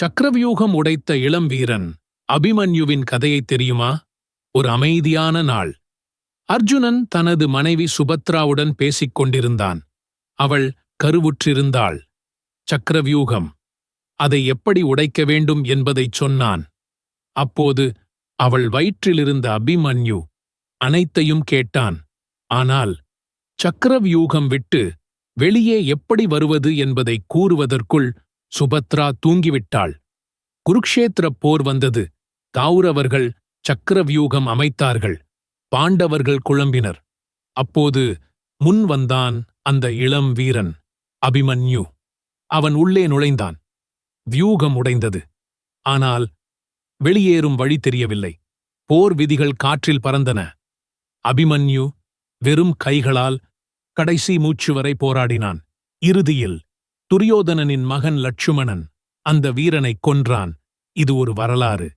சக்கரவியூகம் உடைத்த இளம் வீரன் அபிமன்யுவின் கதையை தெரியுமா? ஒரு அமைதியான நாள். அர்ஜுனன் தனது மனைவி சுபத்ராவுடன் பேசிக் கொண்டிருந்தான். அவள் கருவுற்றிருந்தாள். சக்கரவியூகம். அதை எப்படி உடைக்க வேண்டும் என்பதைச் சொன்னான். அப்போது அவள் வயிற்றிலிருந்த அபிமன்யு அனைத்தையும் கேட்டான். ஆனால் சக்கரவியூகம் விட்டு வெளியே எப்படி வருவது என்பதை கூறுவதற்குள் சுபத்ரா தூங்கிவிட்டாள். குருக்ஷேத்திரப் போர் வந்தது. கௌரவர்கள் சக்கரவியூகம் அமைத்தார்கள். பாண்டவர்கள் குழம்பினர். அப்போது முன் வந்தான் அந்த இளம் வீரன் அபிமன்யு. அவன் உள்ளே நுழைந்தான். வியூகம் உடைந்தது. ஆனால் வெளியேறும் வழி தெரியவில்லை. போர் விதிகள் காற்றில் பறந்தன. அபிமன்யு வெறும் கைகளால் கடைசி மூச்சு வரை போராடினான். இறுதியில் துரியோதனனின் மகன் லட்சுமணன் அந்த வீரனைக் கொன்றான். இது ஒரு வரலாறு.